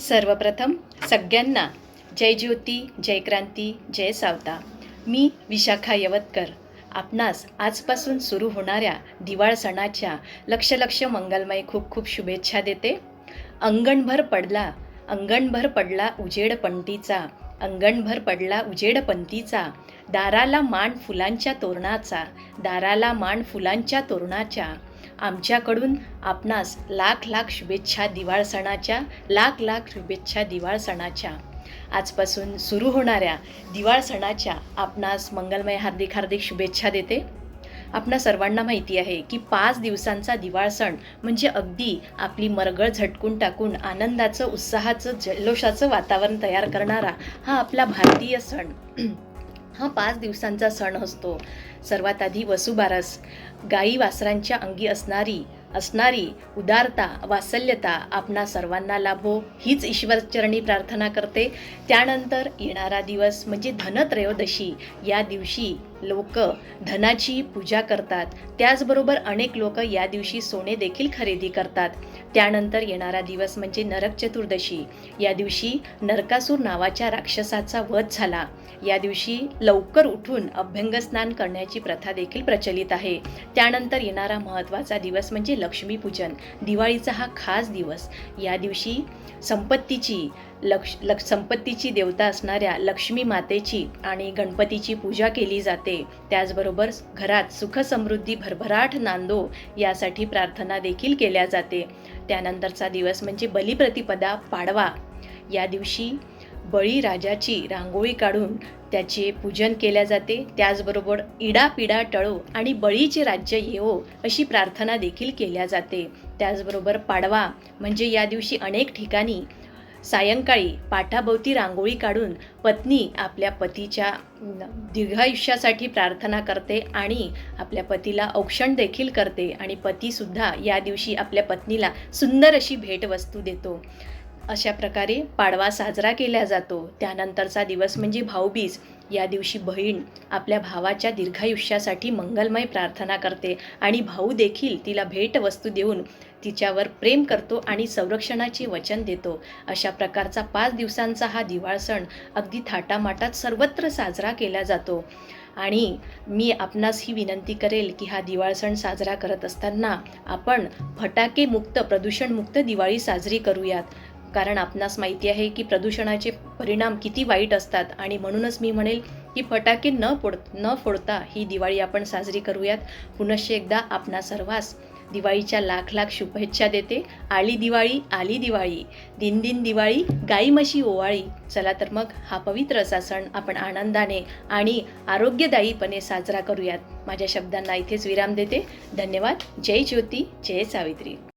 सर्वप्रथम सगळ्यांना जय ज्योती जय क्रांती जय सावता. मी विशाखा यवतकर. आपणास आजपासून सुरू होणाऱ्या दिवाळ सणाच्या लक्ष लक्ष मंगलमय खूप खूप शुभेच्छा देते. अंगणभर पडला अंगणभर पडला उजेड पंटीचा अंगणभर पडला उजेड पंतीचा दाराला मान फुलांच्या तोरणाचा दाराला मान फुलांच्या तोरणाच्या आमच्याकडून आपणास लाख लाख शुभेच्छा दिवाळ सणाच्या लाख लाख शुभेच्छा दिवाळ सणाच्या आजपासून सुरू होणाऱ्या दिवाळ सणाच्या आपणास मंगलमय हार्दिक हार्दिक शुभेच्छा देते. आपणा सर्वांना माहिती आहे की पाच दिवसांचा दिवाळ सण म्हणजे अगदी आपली मरगळ झटकून टाकून आनंदाचं उत्साहाचं जल्लोषाचं वातावरण तयार करणारा हा आपला भारतीय सण. हा पाच दिवसांचा सण असतो. सर्वात आधी वसुबारस गाई वासरांच्या अंगी असणारी असणारी उदारता वात्सल्यता आपणा सर्वांना लाभो. हीच ईश्वरचरणी प्रार्थना करते. त्यानंतर येणारा दिवस म्हणजे धनत्रयोदशी. या दिवशी लोक धनाची पूजा करतात. त्याचबरोबर अनेक लोक या दिवशी सोने देखील खरेदी करतात. त्यानंतर येणारा दिवस म्हणजे नरक चतुर्दशी. या दिवशी नरकासूर नावाच्या राक्षसाचा वध झाला. या दिवशी लवकर उठून अभ्यंगस्नान करण्याची प्रथा देखील प्रचलित आहे. त्यानंतर येणारा महत्त्वाचा दिवस म्हणजे लक्ष्मीपूजन दिवाळीचा हा खास दिवस. या दिवशी संपत्तीची लक्ष लक्ष संपत्तीची देवता असणाऱ्या लक्ष्मी मातेची आणि गणपतीची पूजा केली जाते. त्याचबरोबर घरात सुखसमृद्धी भरभराट नांदो यासाठी प्रार्थना देखील केल्या जाते. त्यानंतरचा दिवस म्हणजे बलिप्रतिपदा पाडवा. या दिवशी बळीराजाची रांगोळी काढून त्याचे पूजन केल्या जाते. त्याचबरोबर इडापिडा टळो आणि बळीचे राज्य येवो अशी प्रार्थना देखील केल्या जाते. त्याचबरोबर पाडवा म्हणजे या दिवशी अनेक ठिकाणी सायंकाळी पाठाभोवती रांगोळी काढून पत्नी आपल्या पतीच्या दीर्घायुष्यासाठी प्रार्थना करते आणि आपल्या पतीला औक्षण देखील करते आणि पतीसुद्धा या दिवशी आपल्या पत्नीला सुंदर अशी भेटवस्तू देतो. अशा प्रकारे पाडवा साजरा केला जातो. त्यानंतरचा दिवस म्हणजे भाऊबीज. या दिवशी बहीण आपल्या भावाच्या दीर्घायुष्यासाठी मंगलमय प्रार्थना करते आणि भाऊ देखील तिला भेटवस्तू देऊन तिच्यावर प्रेम करतो आणि संरक्षणाचे वचन देतो. अशा प्रकारचा पाच दिवसांचा हा दिवाळ सण अगदी थाटामाटात सर्वत्र साजरा केला जातो. आणि मी आपणास ही विनंती करेल की हा दिवाळ सण साजरा करत असताना आपण फटाकेमुक्त प्रदूषणमुक्त दिवाळी साजरी करूयात. कारण आपणास माहिती आहे की प्रदूषणाचे परिणाम किती वाईट असतात. आणि म्हणूनच मी म्हणेल की फटाके न फोड न फोडता ही दिवाळी आपण साजरी करूयात. पुनश्च एकदा आपणा सर्वांस दिवाळीच्या लाख लाख शुभेच्छा देते. आली दिवाळी आली दिवाळी. दिन दिन दिवाळी गाई म्हशी ओवाळी. चला तर मग हा पवित्र असा सण आपण आनंदाने आणि आरोग्यदायीपणे साजरा करूयात. माझ्या शब्दांना इथेच विराम देते. धन्यवाद. जय ज्योती. जय सावित्री.